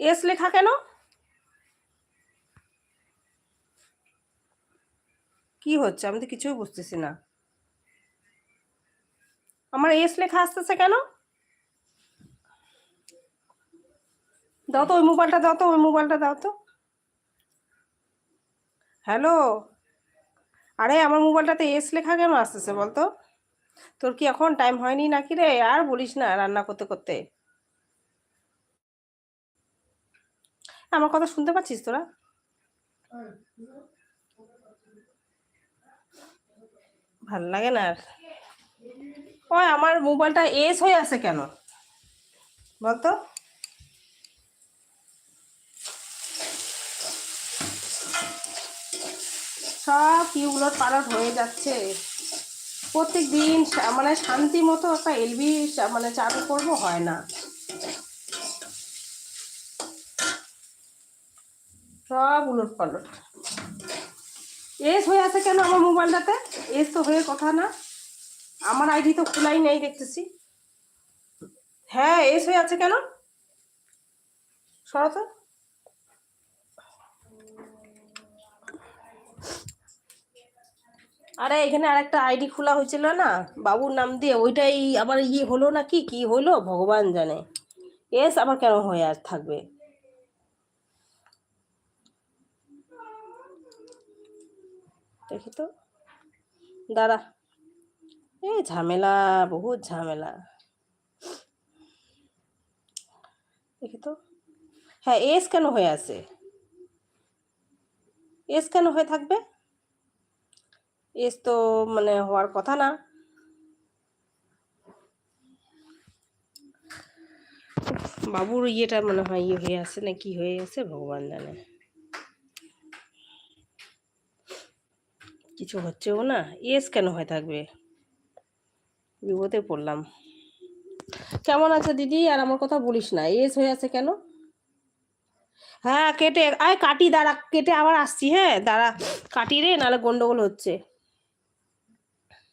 S লেখা কেন? কি হচ্ছে? আমি তো কিছুই বুঝতেছি না। আমার এস লেখা আসতেছে কেন? দাও তো ওই মোবাইলটা, দাও তো ওই মোবাইলটা, দাও তো। হ্যালো? আরে, আমার মোবাইলটাতে এস লেখা কেন আসতেছে বলতো? তোর কি এখন টাইম হয়নি নাকি রে? আর বলিস না রান্না করতে করতে। আমার কথা শুনতে পাচ্ছিস তোরা? ভালো লাগে না আর। ওই আমার মোবাইলটা এস হয়ে আছে কেন? বলতো? সব কি উলট পালট হয়ে যাচ্ছে। প্রত্যেক দিন মানে শান্তি মতো একটা এলবি মানে চালু করব হয় না। সব উলট পালট। এস হয়ে আছে কেন আমার মোবাইলটাতে? এস তো হয়ে কথা না। আমার আইডি তো খোলাই নেই দেখতেছি। হ্যাঁ এস হয়ে আছে কেন? সরো আরে, এখানে আরেকটা আইডি খোলা হয়েছিল না, বাবুর নাম দিয়ে। ওইটাই আবার ইয়ে হলো না কি কি হলো? ভগবান জানে। এস আবার কেন হয়ে আর থাকবে? দেখি তো। দাঁড়া। এই ঝামেলা, বহুত ঝামেলা। দেখি তো। হ্যাঁ এস কেন হয়ে আছে? এস কেন হয়ে থাকবে? এস তো মানে হওয়ার কথা না। বাবুর ইয়েটা মনে হয় ইয়ে হয়ে আছে না কি হয়ে আছে, ভগবান জানে। কিছু হচ্ছেও না এস কেন হয়ে থাকবে? বিপদে পড়লাম। কেমন আছে দিদি? আর আমার কথা বলিস না এস হয়ে আছে কেন? হ্যাঁ কেটে, আয় কাটি, দাঁড়া, কেটে আবার আসছি হ্যাঁ দাঁড়া, কাটি রে, নাহলে গন্ডগোল হচ্ছে।